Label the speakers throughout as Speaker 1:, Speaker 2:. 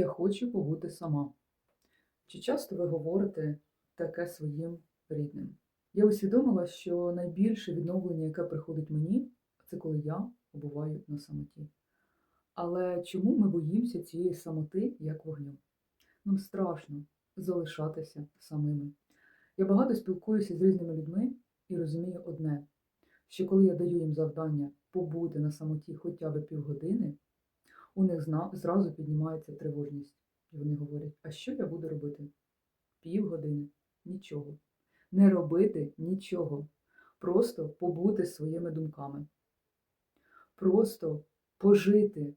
Speaker 1: Я хочу побути сама. Чи часто ви говорите таке своїм рідним? Я усвідомила, що найбільше відновлення, яке приходить мені, це коли я побуваю на самоті. Але чому ми боїмося цієї самоти, як вогню? Нам страшно залишатися самими. Я багато спілкуюся з різними людьми і розумію одне, що коли я даю їм завдання побути на самоті хоча б півгодини, у них зразу піднімається тривожність. І вони говорять, а що я буду робити? Півгодини. Нічого. Не робити нічого. Просто побути своїми думками. Просто пожити,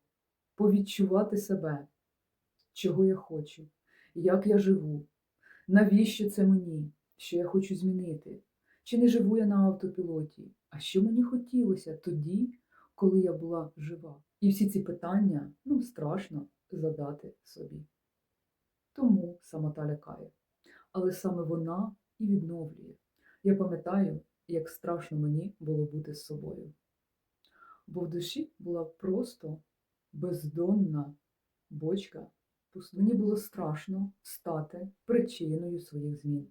Speaker 1: повідчувати себе, чого я хочу, як я живу, навіщо це мені, що я хочу змінити, чи не живу я на автопілоті, а що мені хотілося тоді, коли я була жива. І всі ці питання нам страшно задати собі. Тому самота лякає. Але саме вона і відновлює. Я пам'ятаю, як страшно мені було бути з собою. Бо в душі була просто бездонна бочка. Мені було страшно стати причиною своїх змін.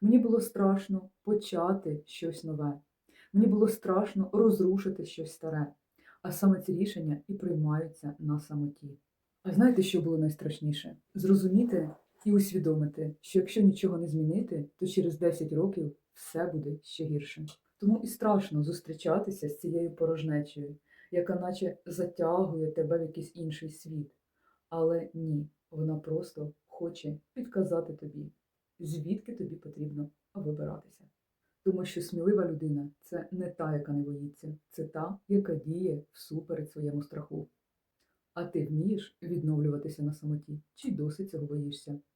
Speaker 1: Мені було страшно почати щось нове. Мені було страшно розрушити щось старе. А саме ці рішення і приймаються на самоті. А знаєте, що було найстрашніше? Зрозуміти і усвідомити, що якщо нічого не змінити, то через 10 років все буде ще гірше. Тому і страшно зустрічатися з цією порожнечею, яка наче затягує тебе в якийсь інший світ. Але ні, вона просто хоче підказати тобі, звідки тобі потрібно вибиратися. Що смілива людина це не та, яка не боїться, це та, яка діє всуперед своєму страху. А ти вмієш відновлюватися на самоті? Чи досить цього боїшся?